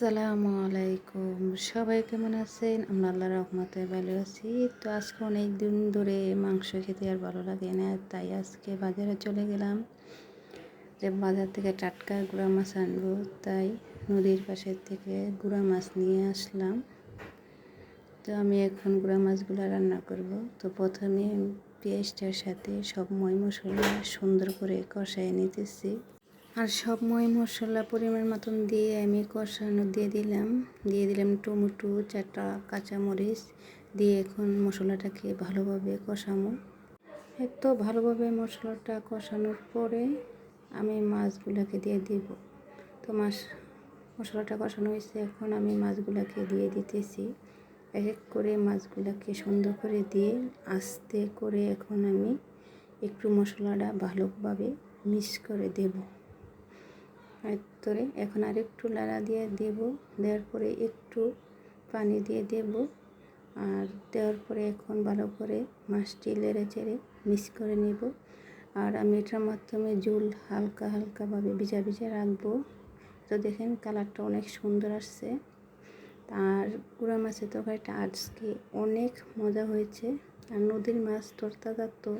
আসসালামু আলাইকুম। সবাই কেমন আছেন? আমরা আল্লাহ রহমতে ভালো আছি। তো আজকে অনেক দিন ধরে মাংস খেতে আর ভালো লাগে না, তাই আজকে বাজারে চলে গেলাম। যে বাজার থেকে টাটকা গুঁড়া মাছ আনব, তাই নদীর পাশের থেকে গুঁড়া মাছ নিয়ে আসলাম। তো আমি এখন গুঁড়া মাছগুলো রান্না করব। তো প্রথমে পেঁয়াজটার সাথে সব ময় মশলা সুন্দর করে কষায় নিতেছি। আর সব মই মশলা পরিমাণ মতন দিয়ে আমি কষানো দিয়ে দিলাম। দিয়ে দিলাম টমেটো, চারটা কাঁচামরিচ, দিয়ে এখন মশলাটাকে ভালোভাবে কষামো এত ভালোভাবে মশলাটা কষানোর পরে আমি মাছগুলোকে দিয়ে দিব। তো মাছ, মশলাটা কষানো হয়েছে, এখন আমি মাছগুলোকে দিয়ে দিতেছি। এক এক করে মাছগুলোকে সুন্দর করে দিয়ে আস্তে করে এখন আমি একটু মশলাটা ভালোভাবে মিক্স করে দেবো। ধরে এখন আর একটু লাড়া দিয়ে দেব। দেওয়ার পরে একটু পানি দিয়ে দেব। আর দেওয়ার পরে এখন ভালো করে মাছটি লেড়ে চেড়ে মিক্স করে নেব। আর আমি এটার মাধ্যমে জুল হালকা হালকাভাবে ভিজা ভিজা রাখব। তো দেখেন কালারটা অনেক সুন্দর আসছে। আর গুঁড়া মাছের তরকারিটা আজকে অনেক মজা হয়েছে। আর নদীর মাছ তরতাজা তো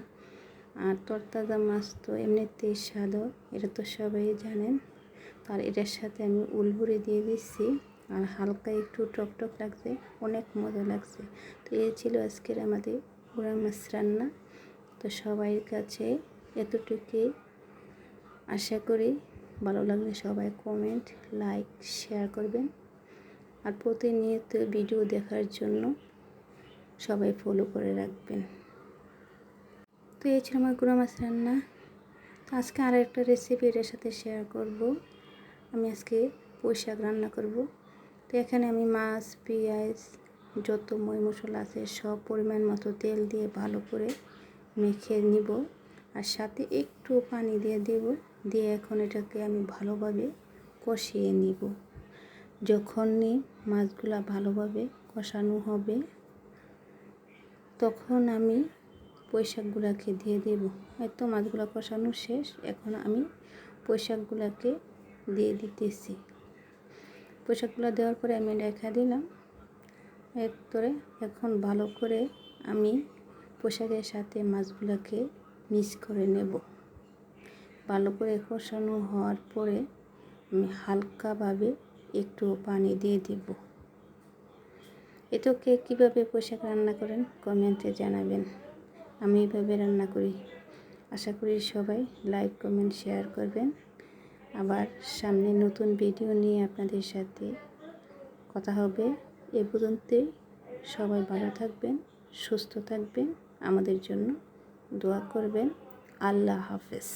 আর তরতাজা মাছ তো এমনিতেই স্বাদও এটা তো সবাই জানেন। আর এটার সাথে আমি উলবুড়ি দিয়ে দিচ্ছি আর হালকা একটু টক টক লাগছে, অনেক মজা লাগছে। তো এ ছিল আজকের আমাদের গুঁড়া মাছ রান্না। তো সবাই কাছে এতটুকুই আশা করি, ভালো লাগলে সবাই কমেন্ট লাইক শেয়ার করবেন। আর প্রতিনিয়ত ভিডিও দেখার জন্য সবাই ফলো করে রাখবেন। তো এই ছিল আমার গুঁড়া মাছ রান্না। তো আজকে আর একটা রেসিপি এটার সাথে শেয়ার করব। আমি আজকে পুঁই রান্না করব। তো এখানে আমি মাছ, পেঁয়াজ, যত মই মশলা আছে সব পরিমাণ মতো তেল দিয়ে ভালো করে মেখে নিব আর সাথে একটু পানি দিয়ে দেব, দিয়ে এখন এটাকে আমি ভালোভাবে কষিয়ে নিব। যখনই মাছগুলা ভালোভাবে কষানো হবে, তখন আমি পৈশাকগুলাকে দিয়ে দেব। হয়তো মাছগুলো কষানো শেষ, এখন আমি পৈশাকগুলাকে দিয়ে দিতেছি। পোশাকগুলো দেওয়ার পরে আমি রেখা দিলাম, এরপরে এখন ভালো করে আমি পোশাকের সাথে মাছগুলোকে মিক্স করে নেব। ভালো করে কষানো হওয়ার পরে আমি হালকাভাবে একটু পানি দিয়ে দিব। এটাকে কীভাবে পোশাক রান্না করেন কমেন্টে জানাবেন। আমি এভাবে রান্না করি। আশা করি সবাই লাইক, কমেন্ট, শেয়ার করবেন। আবার সামনে নতুন ভিডিও নিয়ে আপনাদের সাথে কথা হবে। এ পর্যন্তই। সবাই ভালো থাকবেন, সুস্থ থাকবেন। আমাদের জন্য দোয়া করবেন। আল্লাহ হাফেজ।